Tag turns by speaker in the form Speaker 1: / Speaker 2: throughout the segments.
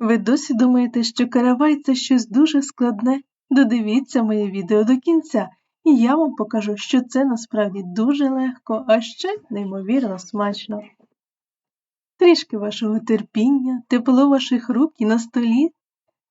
Speaker 1: Ви досі думаєте, що каравай це щось дуже складне? Додивіться моє відео до кінця, і я вам покажу, що це насправді дуже легко, а ще неймовірно смачно. Трішки вашого терпіння, тепло ваших рук і на столі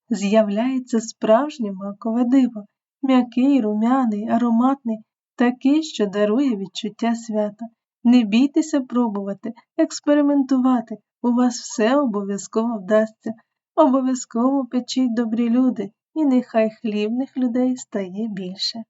Speaker 1: з'являється справжнє макове диво, м'який, румяний, ароматний, такий, що дарує відчуття свята. Не бійтеся пробувати, експериментувати, у вас все обов'язково вдасться. Обов'язково печіть добрі люди, і нехай хлібних людей стає більше.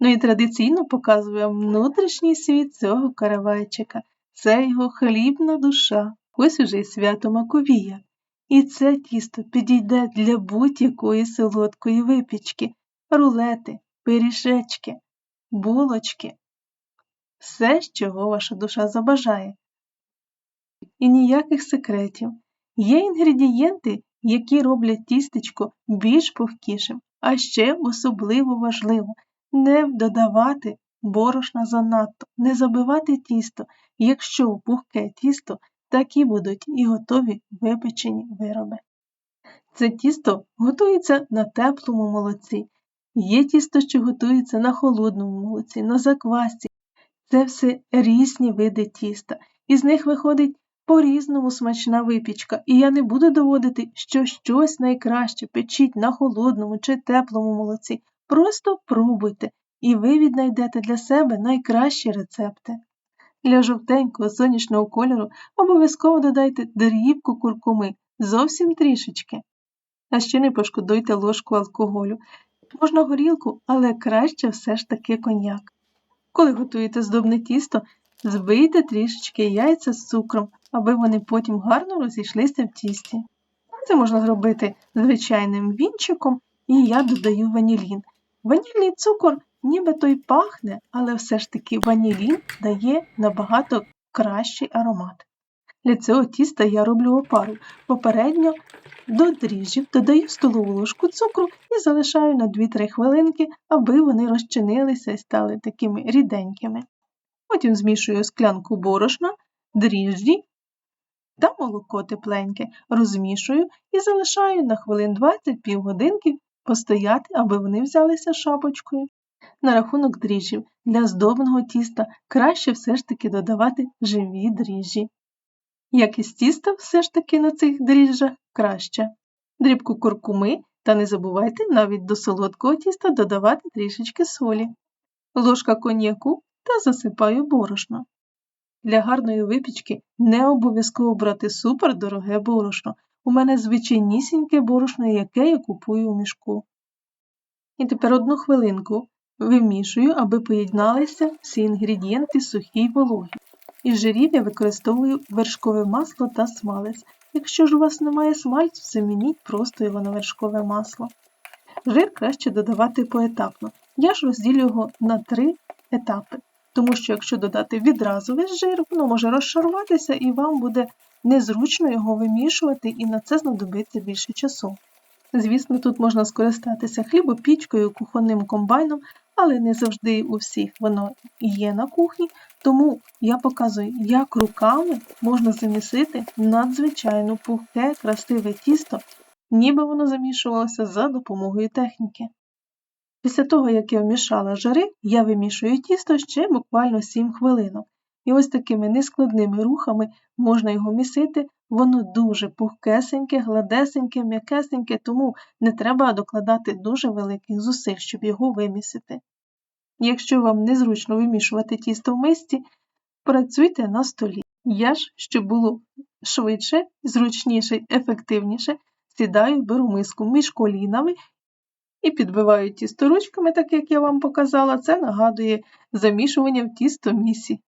Speaker 1: Ну і традиційно показую вам внутрішній світ цього каравайчика. Це його хлібна душа, ось уже й свято Маковія. І це тісто підійде для будь-якої солодкої випічки, рулети, пиріжечки, булочки, все, чого ваша душа забажає. І ніяких секретів. Є інгредієнти, які роблять тістечко більш пухкішим, а ще особливо важливо не додавати борошна занадто, не забивати тісто, якщо пухке тісто, такі будуть і готові випечені вироби. Це тісто готується на теплому молоці, є тісто, що готується на холодному молоці, на заквасці. Це все різні види тіста, із них виходить по-різному смачна випічка, і я не буду доводити, що щось найкраще печіть на холодному чи теплому молоці. Просто пробуйте, і ви віднайдете для себе найкращі рецепти. Для жовтенького сонячного кольору обов'язково додайте дрібку куркуми, зовсім трішечки. А ще не пошкодуйте ложку алкоголю. Можна горілку, але краще все ж таки коньяк. Коли готуєте здобне тісто, збийте трішечки яйця з цукром, аби вони потім гарно розійшлися в тісті. Це можна зробити звичайним вінчиком, і я додаю ванілін. Ванільний цукор нібито й пахне, але все ж таки ванілін дає набагато кращий аромат. Для цього тіста я роблю опару. Попередньо до дріжджів додаю столову ложку цукру і залишаю на 2-3 хвилинки, аби вони розчинилися і стали такими ріденькими. Потім змішую склянку борошна, дріжджі та молоко тепленьке, розмішую і залишаю на хвилин 20 півгодинки постояти, аби вони взялися шапочкою. На рахунок дріжджів для здобного тіста краще все ж таки додавати живі дріжджі. Якість тіста все ж таки на цих дріжджах краща. Дрібку куркуми та не забувайте навіть до солодкого тіста додавати трішечки солі, ложка коньяку та засипаю борошно. Для гарної випічки не обов'язково брати супер дороге борошно. У мене звичайнісіньке борошно, яке я купую у мішку. І тепер одну хвилинку вимішую, аби поєдналися всі інгредієнти сухі й вологі. Із жирів я використовую вершкове масло та смалець. Якщо ж у вас немає смальцю, замініть просто його на вершкове масло. Жир краще додавати поетапно. Я ж розділю його на три етапи, тому що якщо додати відразу весь жир, воно може розшаруватися і вам буде незручно його вимішувати, і на це знадобиться більше часу. Звісно, тут можна скористатися хлібопічкою, кухонним комбайном, але не завжди у всіх воно є на кухні, тому я показую, як руками можна замісити надзвичайно пухке, красиве тісто, ніби воно замішувалося за допомогою техніки. Після того, як я вмішала жари, я вимішую тісто ще буквально 7 хвилинок. І ось такими нескладними рухами можна його місити, воно дуже пухкесеньке, гладесеньке, м'якесеньке, тому не треба докладати дуже великих зусиль, щоб його вимісити. Якщо вам незручно вимішувати тісто в мисці, працюйте на столі. Я ж, щоб було швидше, зручніше ефективніше, сідаю, беру миску між колінами і підбиваю тісто ручками, так як я вам показала, це нагадує замішування в тісто місі.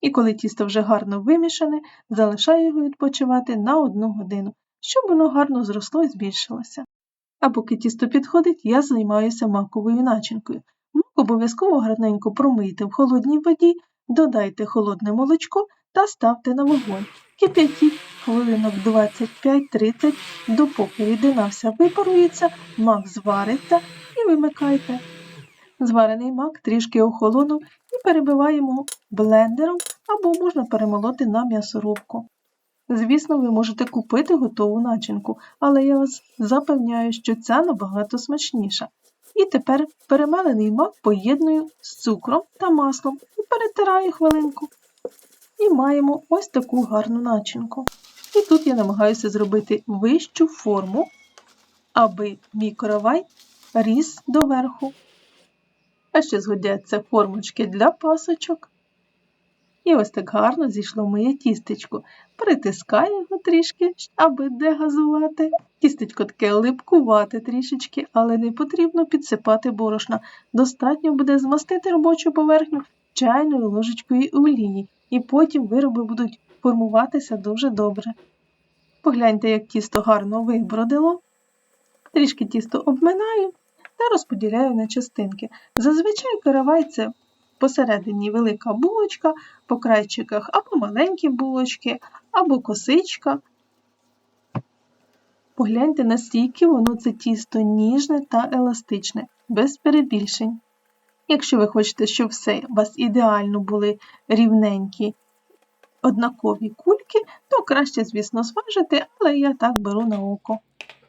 Speaker 1: І коли тісто вже гарно вимішане, залишаю його відпочивати на одну годину, щоб воно гарно зросло і збільшилося. А поки тісто підходить, я займаюся маковою начинкою. Мак обов'язково гарненько промийте в холодній воді, додайте холодне молочко та ставте на вогонь. Кип'ятіть хвилинок 25-30, допоки рідина вся випарується, мак звариться і вимикайте. Зварений мак трішки охолонув і перебиваємо блендером або можна перемолоти на м'ясорубку. Звісно, ви можете купити готову начинку, але я вас запевняю, що ця набагато смачніша. І тепер перемелений мак поєдную з цукром та маслом і перетираю хвилинку. І маємо ось таку гарну начинку. І тут я намагаюся зробити вищу форму, аби мій коровай ріс доверху. А ще згодяться формочки для пасочок. І ось так гарно зійшло моє тістечко. Притискаю його трішки, аби дегазувати. Тістечко таке липкувати трішечки, але не потрібно підсипати борошна. Достатньо буде змастити робочу поверхню чайною ложечкою олії, і потім вироби будуть формуватися дуже добре. Погляньте, як тісто гарно вибродило. Трішки тісто обминаю та розподіляю на частинки. Зазвичай каравай це посередині велика булочка, по крайчиках або маленькі булочки, або косичка. Погляньте, настільки воно це тісто ніжне та еластичне, без перебільшень. Якщо ви хочете, щоб все у вас ідеально були рівненькі однакові кульки, то краще, звісно, зважити, але я так беру на око.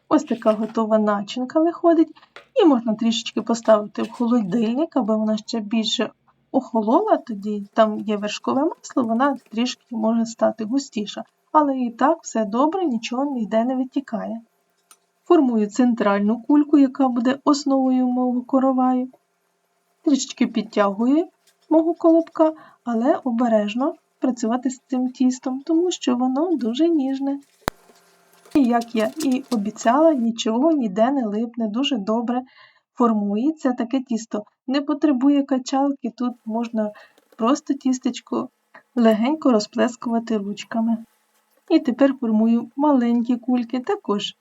Speaker 1: Ось така готова начинка виходить, і можна трішечки поставити в холодильник, аби вона ще більше охолола, тоді там є вершкове масло, вона трішки може стати густіша. Але і так все добре, нічого ніде не витікає. Формую центральну кульку, яка буде основою мого короваю. Трішечки підтягую мого колобка, але обережно працювати з цим тістом, тому що воно дуже ніжне. І як я і обіцяла, нічого ніде не липне, дуже добре формується таке тісто. Не потребує качалки, тут можна просто тістечко легенько розплескувати ручками. І тепер формую маленькі кульки, також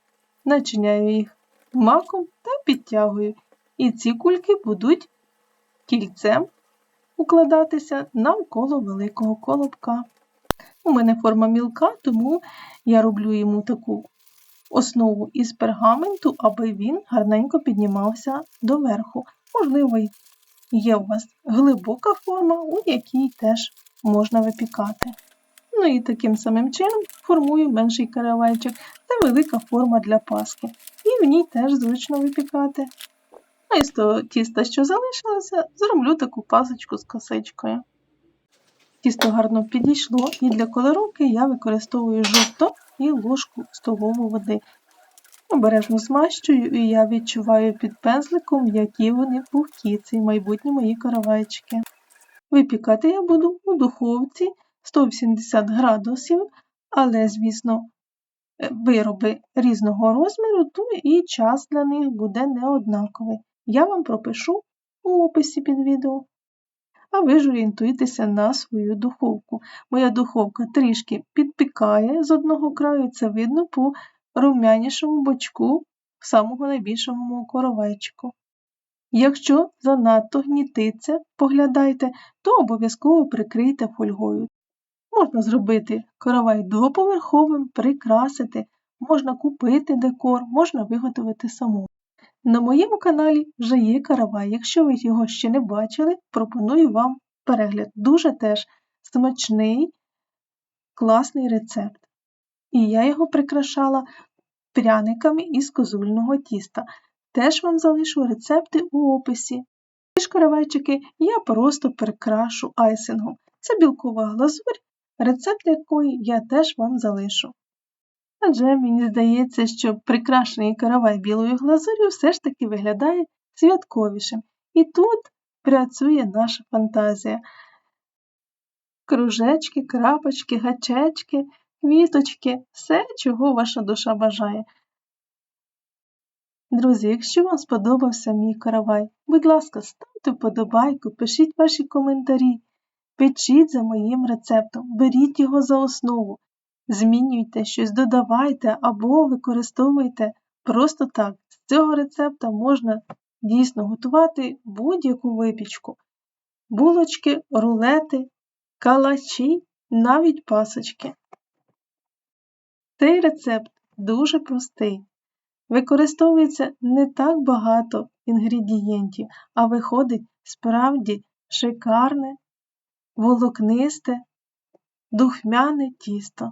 Speaker 1: начиняю їх маком та підтягую. І ці кульки будуть кільцем укладатися навколо великого колобка. У мене форма мілка, тому я роблю йому таку основу із пергаменту, аби він гарненько піднімався доверху. Можливо, є у вас глибока форма, у якій теж можна випікати. Ну і таким самим чином формую менший каравайчик. Це велика форма для паски. І в ній теж зручно випікати. А із того тіста, що залишилося, зроблю таку пасочку з косичкою. Тісто гарно підійшло, і для колоровки я використовую жовто і ложку столову води. Обережно змащую, і я відчуваю під пензликом, які вони пухкі, ці майбутні мої каравайчики. Випікати я буду у духовці 180 градусів, але, звісно, вироби різного розміру, то і час для них буде неоднаковий. Я вам пропишу у описі під відео. А ви ж орієнтуйтеся на свою духовку. Моя духовка трішки підпікає з одного краю, це видно по рум'янішому бочку самого найбільшому коровайчику. Якщо занадто гнітиться, поглядайте, то обов'язково прикрийте фольгою. Можна зробити коровай двоповерховим, прикрасити, можна купити декор, можна виготовити саму. На моєму каналі вже є каравай. Якщо ви його ще не бачили, пропоную вам перегляд. Дуже теж смачний, класний рецепт. І я його прикрашала пряниками із козульного тіста. Теж вам залишу рецепти у описі. Ці ж каравайчики я просто прикрашу айсингом. Це білкова глазурь, рецепт якої я теж вам залишу. Адже мені здається, що прикрашений каравай білою глазур'ю все ж таки виглядає святковішим. І тут працює наша фантазія. Кружечки, крапочки, гачечки, квіточки, все, чого ваша душа бажає. Друзі, якщо вам сподобався мій каравай, будь ласка, ставте вподобайку, пишіть ваші коментарі, печіть за моїм рецептом, беріть його за основу, змінюйте щось, додавайте або використовуйте просто так. З цього рецепта можна дійсно готувати будь-яку випічку, булочки, рулети, калачі, навіть пасочки. Цей рецепт дуже простий. Використовується не так багато інгредієнтів, а виходить справді шикарне, волокнисте, духмяне тісто.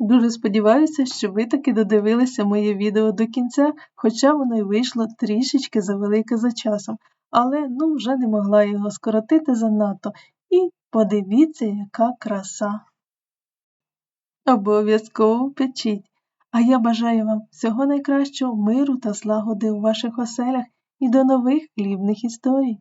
Speaker 1: Дуже сподіваюся, що ви таки додивилися моє відео до кінця, хоча воно й вийшло трішечки завелике за часом, але ну вже не могла його скоротити занадто. І подивіться, яка краса. Обов'язково печіть. А я бажаю вам всього найкращого миру та злагоди у ваших оселях і до нових хлібних історій.